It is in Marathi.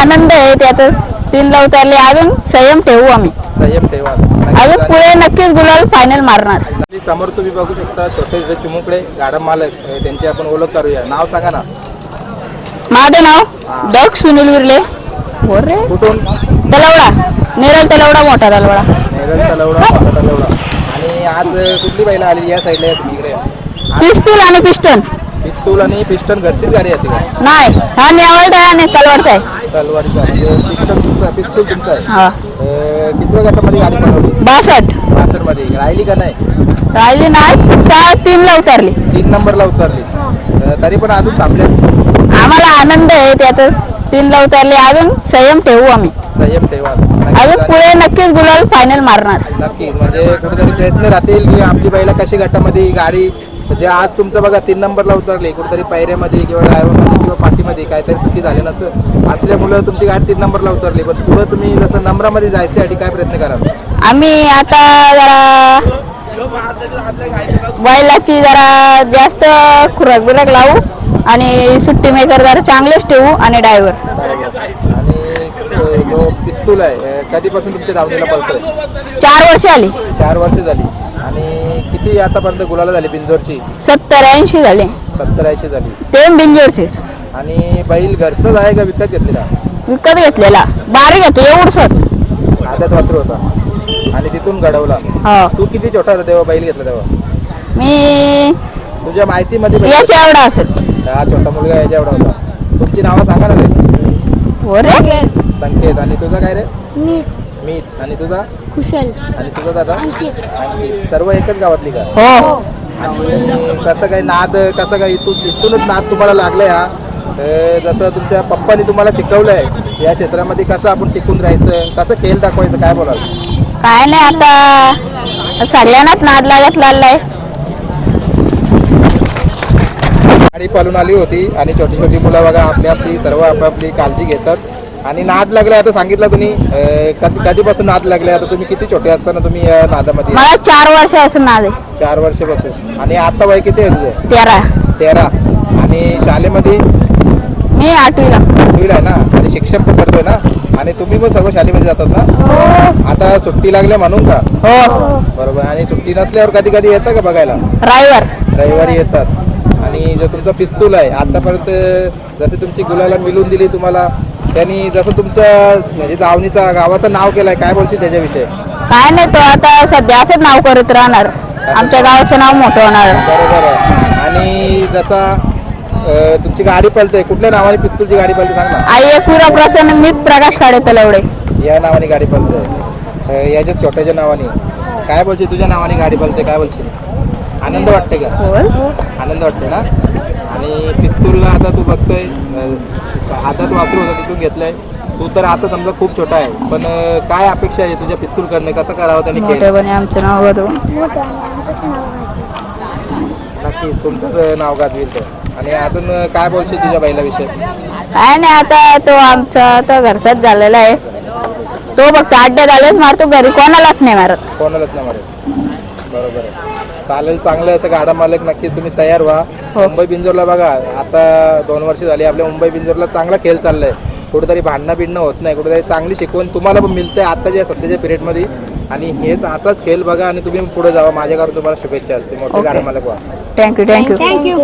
आनंद आहे त्यातच. तीनला उतरले अजून संयम ठेवू आम्ही. संयम ठेवा. अजून पुढे नक्कीच गुलाल फायनल मारणार. आणि समोर तुम्ही बघू शकता छोटे छोटे चिमुकडे गाडा मालक अ, त्यांची आपण ओळख करूया. नाव सांगा ना. माझं नाव दक सुनील विरले. हो रे कुठून? तलवडा नेरल तलवडा मोठा तलवडा नेरल तलवडा मोठा तलवडा आणि आज अ, कुठली बैला आली या साईडला आहे तुम्ही इकडे पिस्तूल आणि पिस्टन. पिस्तूल आणि पिस्टन घरचीच गाडी येते का? नाही हा नेवळदा आहे. आणि तलवाडचा आहे. तलवारीचा म्हणजे पिस्टन तुमचा पिस्तूल तुमचा आहे. हा. अ, कितव्या गटामध्ये गाडी बनवली बासष्ट. पासष्टमध्ये राहिली का नाही? राहिली नाही त्या तीनला उतरली. तीन नंबरला उतरली. अ, तरी पण अजून थांबल्यात आम्हाला आनंद आहे त्यातच. तीनला उतरले अजून संयम ठेवू आम्ही. संयम ठेवा. अजून नक्की पुढे नक्कीच गुलाल फायनल मारणार. नक्की म्हणजे कुठेतरी प्रयत्न राहतील की आपली बैला कशी गटामध्ये गाडी म्हणजे आज तुमचं बघा तीन नंबरला उतरली. कुठेतरी पायऱ्यामध्ये किंवा ड्रायव्हरमध्ये किंवा पाठीमध्ये काहीतरी चुकी झाली नसतं असल्यामुळं तुमची गाडी तीन नंबरला उतरली. पण पुढं तुम्ही जसं नंबरामध्ये जायच्यासाठी काय प्रयत्न कराल? आम्ही आता जरा बैलाची जरा जास्त खुराक बिराक लावू आणि सुट्टी मेकर जरा चांगलेच ठेवू आणि ड्रायव्हर आणि जो पिस्तूल आहे कधीपासून तुमच्या धावणीला पळतोय? चार वर्ष आली. चार वर्ष झाली. आणि किती आतापर्यंत गुलाला झाली बिंजोरची? सत्तर ऐंशी झाले. सत्तर ऐंशी झाली. ते बिंजोरचेच. आणि बैल घरचाच आहे का विकत घेतलेला? विकत घेतलेला. बारीक घेतो एवढंच आद्यात वासरू होता. आणि तिथून घडवला. हो. तू किती छोटा होता तेव्हा बैल घेतला तेव्हा? मी तुझ्या माहितीमध्ये याच्या एवढा असेल. हा छोटा मुलगा याच्या एवढा होता. तुमची नावं सांगा ना हो रे. संकेत. आणि तुझा काय रे? मी मीत. आणि तुझा? कुशल. आणि तुझा दादा? अंकित. सर्व एकच गावातली का? हो. आणि कसं काय नाद कसं काय इथून इथूनच नाद तुम्हाला लागलाय हा? जसं तुमच्या पप्पानी तुम्हाला शिकवलंय या क्षेत्रामध्ये कसं आपण टिकून राहायचं कसं खेळ दाखवायचं काय बोलाल? काय नाही आता. सगळ्यांनाच नाद लागत लागलाय. गाडी पळून आली होती आणि छोटी छोटी मुलं बघा आपली आपली सर्व आपापली काळजी घेतात. आणि नाद लागलाय आता सांगितलं तुम्ही अं, कधीपासून नाद लागले? आता तुम्ही किती छोटे असताना तुम्ही या नादामध्ये मला चार वर्ष असं नाद आहे. चार वर्षापासून. आणि आता वय किती आहे तुझं? तेरा. तेरा. आणि शाळेमध्ये? मी आठवीला. आठवीला आहे ना? आणि शिक्षण पण करतोय ना? आणि तुम्ही पण सर्व शाळेमध्ये जातात ना? आता सुट्टी लागल्या म्हणून का? हो. बरोबर. आणि सुट्टी नसल्यावर कधी कधी येतं का बघायला? ड्रायव्हर रविवारी येतात. आणि जो तुमचा पिस्तूल आहे आतापर्यंत जशी तुमची गुलाला मिळून दिली तुम्हाला त्यांनी जसं तुमच्या म्हणजे दावणीचा गावाचं नाव केलंय काय बोलशील त्याच्याविषयी? काय नाही तो आता सध्याच नाव करत राहणार. आमच्या गावाचं नाव मोठं होणार. बरोबर आहे. आणि जसा अं, तुमची गाडी पळते कुठल्या नावाने पिस्तूलची गाडी पळते सांग ना. आई एकविरा प्रसन्न मीत प्रकाश काढे तलवडे. या नावाने गाडी पळते अं, याच्या छोट्याच्या नावाने. काय बोलशील तुझ्या नावाने गाडी पळते काय बोलशील? आनंद वाटते का? बोल. आनंद वाटते ना? आणि पिस्तूलला आता तू बघतोय अं, हातात वासरू होता तिथून घेतलंय. तू तर आता समजा खूप छोटा आहे. पण काय अपेक्षा आहे तुझ्या पिस्तूल करणे कसं करावं त्यांनी मोठेपणे आमचं नाव घ्यायचं नक्की तुमचं नाव गाजवेल तर आणि अजून काय बोलशील तुझ्या बैलाविषयी काय नाही आता तो आमचा आता घरचाच झालेला आहे. तो फक्त अड्ड्यात आलेच मारतो घरी कोणालाच नाही मारत. कोणालाच नाही मारेल बरोबर आहे. चालेल चांगलं असं गाडा मालक नक्की तुम्ही तयार व्हा. हो. मुंबई बिंजोरला बघा आता दोन वर्ष झाली आपल्या मुंबई बिंजोरला चांगला खेळ चाललाय. कुठेतरी भांडणं बिडणं होत नाही कुठेतरी चांगली शिकवण तुम्हाला पण मिळते आताच्या सध्याच्या पिरियडमध्ये. आणि हेच असाच खेळ बघा आणि तुम्ही पुढे जावा. माझ्याकडून तुम्हाला शुभेच्छा असते मोठे. गाडा मालक व्हा. Thank you thank you thank you